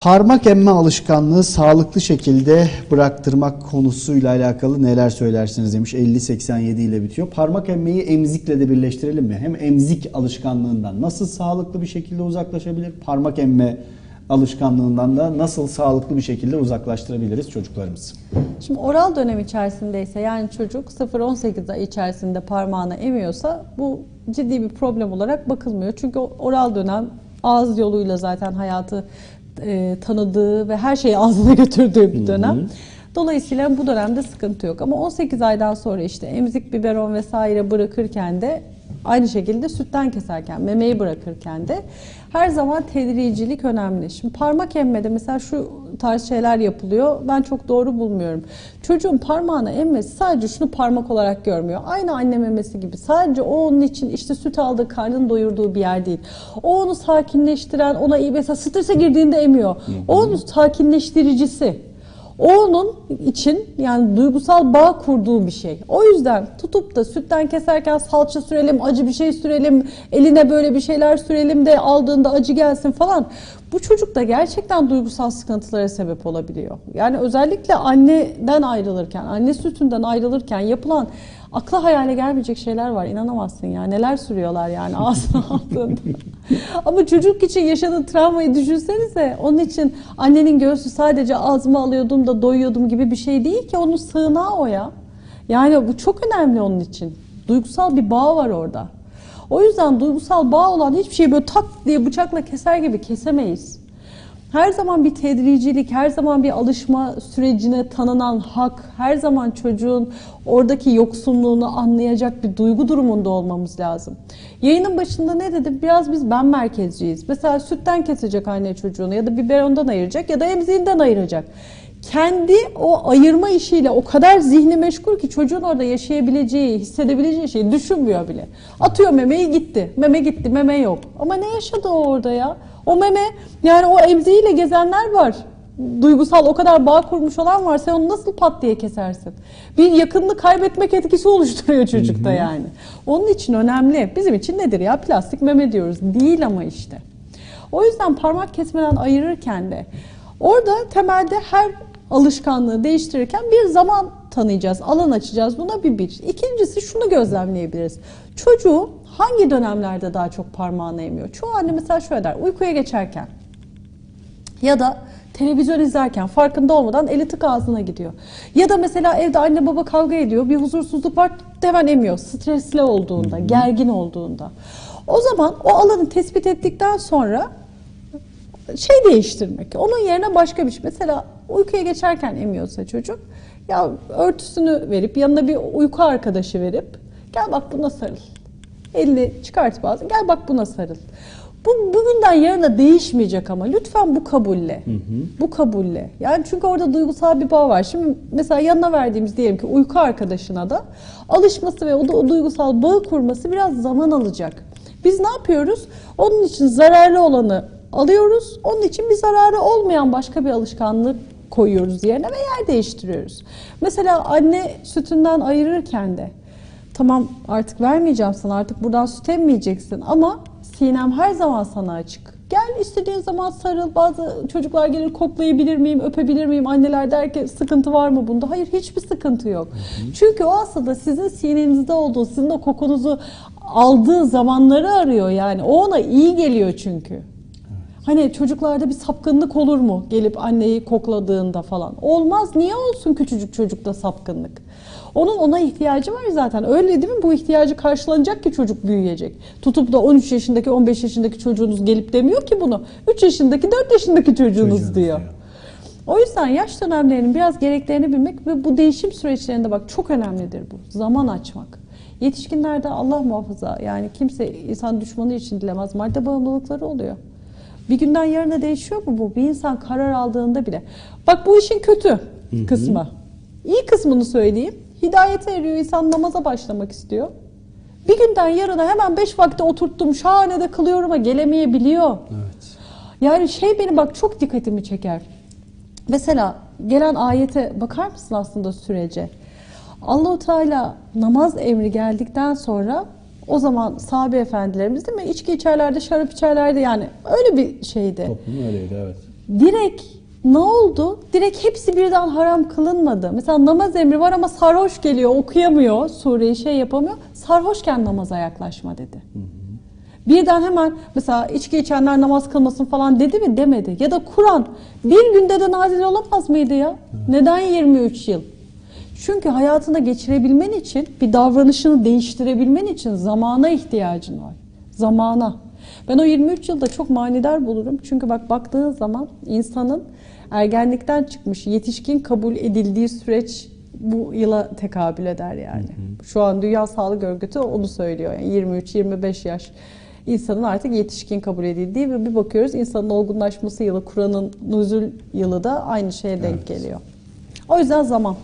Parmak emme alışkanlığı sağlıklı şekilde bıraktırmak konusuyla alakalı neler söylersiniz demiş. 50-87 ile bitiyor. Parmak emmeyi emzikle de birleştirelim mi? Hem emzik alışkanlığından nasıl sağlıklı bir şekilde uzaklaşabilir? Parmak emme alışkanlığından da nasıl sağlıklı bir şekilde uzaklaştırabiliriz çocuklarımızı? Şimdi oral dönem içerisindeyse yani çocuk 0-18 ay içerisinde parmağını emiyorsa bu ciddi bir problem olarak bakılmıyor. Çünkü oral dönem ağız yoluyla zaten hayatı e, tanıdığı ve her şeyi ağzına götürdüğü bir dönem. Dolayısıyla bu dönemde sıkıntı yok. Ama 18 aydan sonra işte emzik, biberon vesaire bırakırken de aynı şekilde sütten keserken, memeyi bırakırken de her zaman tedricilik önemli. Şimdi parmak emmede mesela şu tarz şeyler yapılıyor. Ben çok doğru bulmuyorum. Çocuğun parmağını emmesi sadece şunu parmak olarak görmüyor. Aynı anne memesi gibi. Sadece o onun için işte süt aldığı, karnını doyurduğu bir yer değil. O onu sakinleştiren, ona iyi mesela strese girdiğinde emiyor. O onun sakinleştiricisi. O onun için yani duygusal bağ kurduğu bir şey. O yüzden tutup da sütten keserken salça sürelim, acı bir şey sürelim, eline böyle bir şeyler sürelim de aldığında acı gelsin falan. Bu çocukta gerçekten duygusal sıkıntılara sebep olabiliyor. Yani özellikle anneden ayrılırken, anne sütünden ayrılırken yapılan akla hayale gelmeyecek şeyler var. İnanamazsın ya. Neler sürüyorlar yani ağzına aldığında. Ama çocuk için yaşadığı travmayı düşünsenize. Onun için annenin göğsü sadece ağzıma alıyordum da doyuyordum gibi bir şey değil ki. Onun sığınağı o ya. Yani bu çok önemli onun için. Duygusal bir bağ var orada. O yüzden duygusal bağ olan hiçbir şeyi böyle tak diye bıçakla keser gibi kesemeyiz. Her zaman bir tedricilik, her zaman bir alışma sürecine tanınan hak, her zaman çocuğun oradaki yoksunluğunu anlayacak bir duygu durumunda olmamız lazım. Yayının başında ne dedim? Biraz biz ben merkezciyiz. Mesela sütten kesecek anne çocuğunu ya da biberondan ayıracak ya da emziğinden ayıracak. Kendi o ayırma işiyle o kadar zihni meşgul ki çocuğun orada yaşayabileceği, hissedebileceği şeyi düşünmüyor bile. Atıyor memeyi gitti. Meme gitti, meme yok. Ama ne yaşadı o orada ya? O meme yani o emziğiyle gezenler var. Duygusal o kadar bağ kurmuş olan var. Sen onu nasıl pat diye kesersin? Bir yakınlığı kaybetmek etkisi oluşturuyor çocukta yani. Onun için önemli. Bizim için nedir ya? Plastik meme diyoruz. Değil ama işte. O yüzden parmak kesmeden ayırırken de orada temelde her alışkanlığı değiştirirken bir zaman tanıyacağız, alan açacağız. Buna bir bir. İkincisi şunu gözlemleyebiliriz. Çocuğu hangi dönemlerde daha çok parmağını emiyor? Çoğu anne mesela şöyle der, uykuya geçerken ya da televizyon izlerken farkında olmadan eli tık ağzına gidiyor. Ya da mesela evde anne baba kavga ediyor, bir huzursuzluk var, hemen emiyor. Stresli olduğunda, gergin olduğunda. O zaman o alanı tespit ettikten sonra şey değiştirmek. Onun yerine başka bir şey. Mesela uykuya geçerken emiyorsa çocuk ya örtüsünü verip yanına bir uyku arkadaşı verip gel bak buna sarıl. Elini çıkart bazı gel bak buna sarıl. Bu bugünden yarına değişmeyecek ama lütfen bu kabulle. Bu kabulle. Yani çünkü orada duygusal bir bağ var. Şimdi mesela yanına verdiğimiz diyelim ki uyku arkadaşına da alışması ve o, da, o duygusal bağı kurması biraz zaman alacak. Biz ne yapıyoruz? Onun için zararlı olanı alıyoruz. Onun için bir zararı olmayan başka bir alışkanlık koyuyoruz yerine ve yer değiştiriyoruz. Mesela anne sütünden ayırırken de tamam artık vermeyeceğim sana artık buradan süt emmeyeceksin ama sinem her zaman sana açık. Gel istediğin zaman sarıl. Bazı çocuklar gelir koklayabilir miyim, öpebilir miyim? Anneler der ki sıkıntı var mı bunda? Hayır hiçbir sıkıntı yok. Çünkü o aslında sizin sinenizde olduğu, sizin o kokunuzu aldığı zamanları arıyor yani. O ona iyi geliyor çünkü. Hani çocuklarda bir sapkınlık olur mu gelip anneyi kokladığında falan? Olmaz. Niye olsun küçücük çocukta sapkınlık? Onun ona ihtiyacı var zaten. Öyle değil mi? Bu ihtiyacı karşılanacak ki çocuk büyüyecek. Tutup da 13 yaşındaki, 15 yaşındaki çocuğunuz gelip demiyor ki bunu. 3 yaşındaki, 4 yaşındaki çocuğunuz, Çocuğunuz diyor. diyor. O yüzden yaş dönemlerinin biraz gereklerini bilmek ve bu değişim süreçlerinde bak çok önemlidir bu. Zaman açmak. Yetişkinlerde Allah muhafaza yani kimse insan düşmanı için dilemez. Madde bağımlılıkları oluyor. Bir günden yarına değişiyor mu bu? Bir insan karar aldığında bile. Bak bu işin kötü kısmı. İyi kısmını söyleyeyim. Hidayete eriyor. insan namaza başlamak istiyor. Bir günden yarına hemen beş vakte oturttum. Şahane de kılıyorum ama gelemeyebiliyor. Evet. Yani şey benim bak çok dikkatimi çeker. Mesela gelen ayete bakar mısın aslında sürece? Allahu Teala namaz emri geldikten sonra o zaman sahabe efendilerimiz değil mi? İçki içerlerdi, şarap içerlerdi yani öyle bir şeydi. Toplum öyleydi evet. direkt ne oldu? Direkt hepsi birden haram kılınmadı. Mesela namaz emri var ama sarhoş geliyor, okuyamıyor, sureyi şey yapamıyor. Sarhoşken namaza yaklaşma dedi. Birden hemen mesela içki içenler namaz kılmasın falan dedi mi? Demedi. Ya da Kur'an bir günde de nazil olamaz mıydı ya? Neden 23 yıl? Çünkü hayatında geçirebilmen için, bir davranışını değiştirebilmen için zamana ihtiyacın var. Zamana. Ben o 23 yılda çok manidar bulurum. Çünkü bak baktığın zaman insanın ergenlikten çıkmış, yetişkin kabul edildiği süreç bu yıla tekabül eder yani. Şu an Dünya Sağlık Örgütü onu söylüyor. Yani 23-25 yaş insanın artık yetişkin kabul edildiği ve bir bakıyoruz insanın olgunlaşması yılı, Kur'an'ın nüzul yılı da aynı şeye denk geliyor. O yüzden zaman.